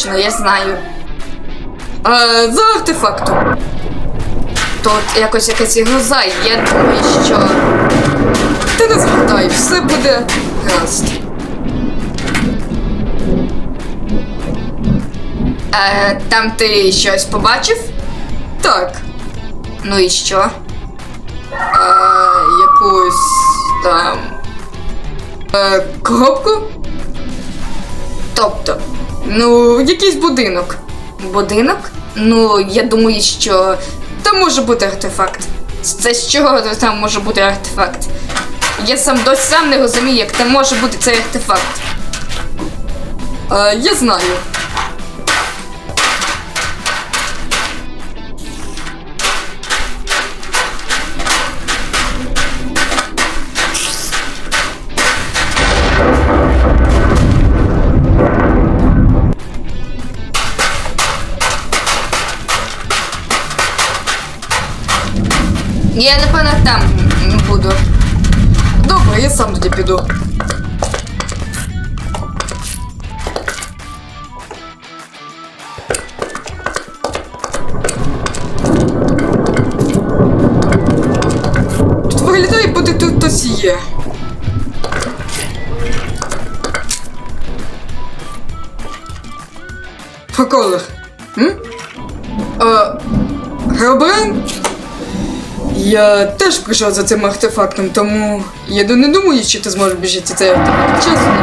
точно, я знаю. А, за артефактом. Тут якось якась гроза, і я думаю, що. Ти не звертай, все буде гаразд. Е, там ти щось побачив? Так. Ну і що? Е, якусь там. Е, коробку? Тобто, ну, якийсь будинок. Будинок? Ну, я думаю, що там може бути артефакт. Це з чого там може бути артефакт? Я сам досі сам не розумію, як там може бути цей артефакт. Е, я знаю. Я напевно там буду. Добре, я сам тоді піду. Тут виглядає, буде тут хтось є. По колах. М? А, Геобрен? Я теж прийшов за цим артефактом, тому я не думаю, що ти зможеш біжати цей артефакт. Чесно.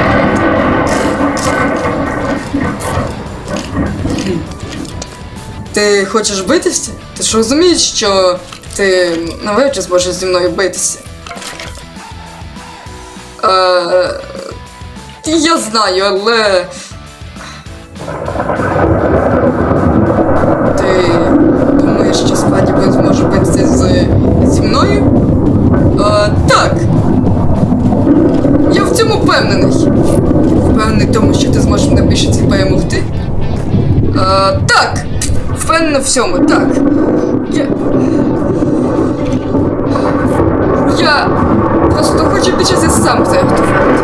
Ти хочеш битися? Ти ж розумієш, що ти навряд чи зможеш зі мною битися. Е, я знаю, але. Впевнений в цьому, так. Я. Я просто хочу більше сам цей артефакт.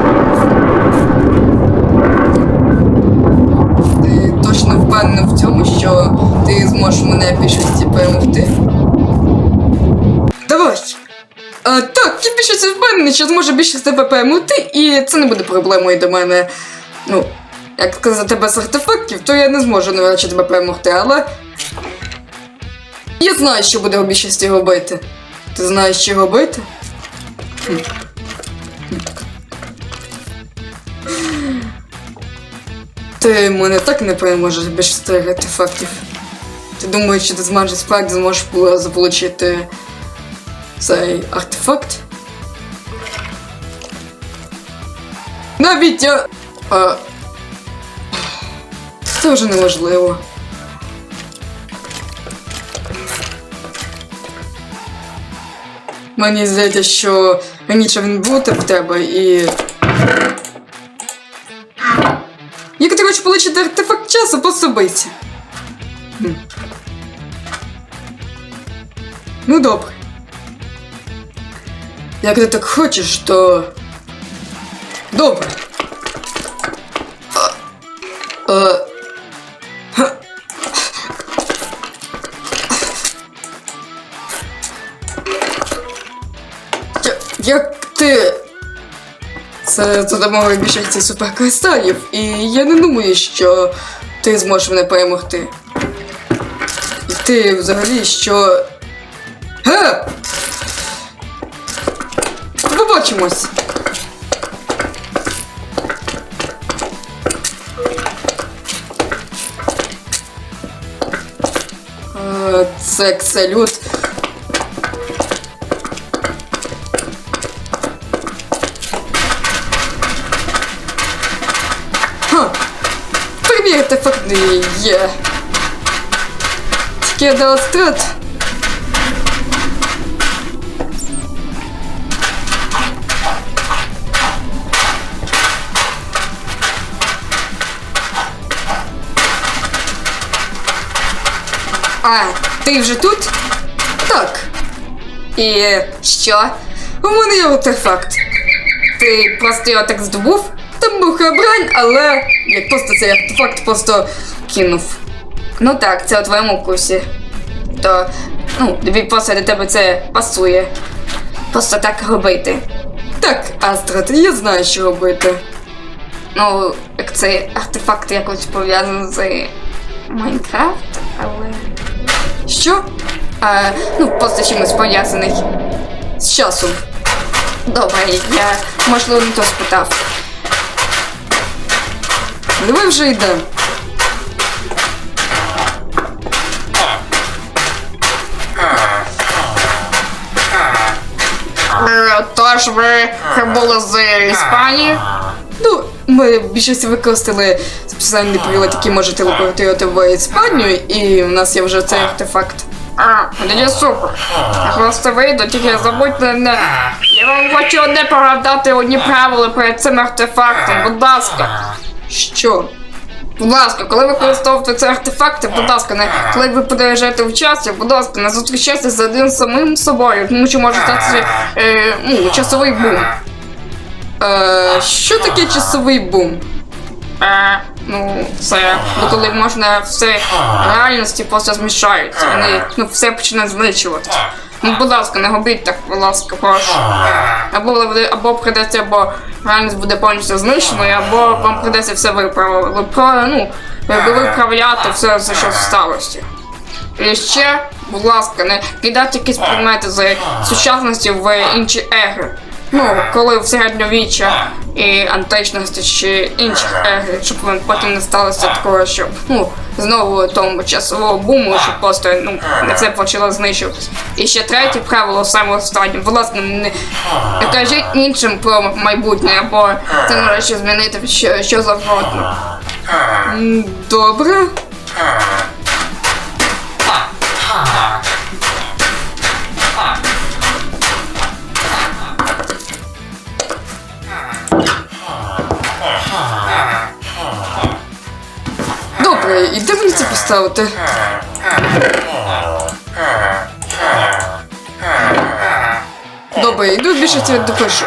Ти точно впевнений в цьому, що ти зможеш мене більшості перемогти. Давай! А, так, я більшості впевнений, що зможу більше тебе перемогти, і це не буде проблемою до мене. Ну, як сказати без артефактів, то я не зможу навряд чи тебе перемогти, але. Я знаю, що буде у більшості робити. Ти знаєш, що робити? Хм. Ти мене так не переможеш більше старих артефактів. Ти думаєш, що ти зможеш справді зможеш заполучити цей артефакт? Навіть я. А... Це вже неможливо. Мені здається, що раніше він був в тебе і. Як ти хочеш отримати артефакт часу, пособиться. Ну добре. Як ти так хочеш, то. Добре. Це за допомогою більшості суперкристалів, і я не думаю, що ти зможеш мене перемогти. І ти взагалі що. Ге! Побачимось! Е, Це салют. Прямий артефакт не є. Тільки я дала. А, ти вже тут? Так. І що? У мене є артефакт. Ти просто його так здобув? Там був хабрань, але як просто цей артефакт просто кинув. Ну так, це у твоєму вкусі. То, ну, тобі просто до тебе це пасує. Просто так робити. Так, Астрад, я знаю, що робити. Ну, як цей артефакт якось пов'язаний з Майнкрафт, але. Що? А, ну, просто чимось пов'язаний. З часом. Добре, я можливо не то спитав. Давай вже йдемо. Е, Тож ви прибули з Іспанії? Ну, ми більшість використали спеціальний привод, який може телепортувати в Іспанію, і в нас є вже цей артефакт. А, тоді супер. Просто вийду, тільки забудьте не. Я вам хочу одне погадати одні правила перед цим артефактом, будь ласка. Що? Будь ласка, коли ви використовуєте ці артефакти, будь ласка, не коли ви подорожуєте в часі, будь ласка, не зустрічайтеся з один самим собою, тому що може статися е, ну, часовий бум. Е, що таке часовий бум? Е, ну, це ну, коли можна все реальності просто змішаються, вони ну, все почне знищуватися. Ну, будь ласка, не робіть так, будь ласка, прошу. Або, або придеться, або реальність буде повністю знищеною, або вам придеться все виправити. Ну, виправляти все, за що сталося. І ще, будь ласка, не кидайте якісь предмети з сучасності в інші егри. Ну, коли в середньовіччя і античності чи інших егри, щоб потім не сталося такого, що ну, знову тому часового буму, щоб просто ну, все почало знищуватися. І ще третє правило, саме останнє, ласка, не, кажіть іншим про майбутнє, або це може ще змінити що, що завгодно. Добре. Добре, і де поставити? Добре, йду більше це допишу.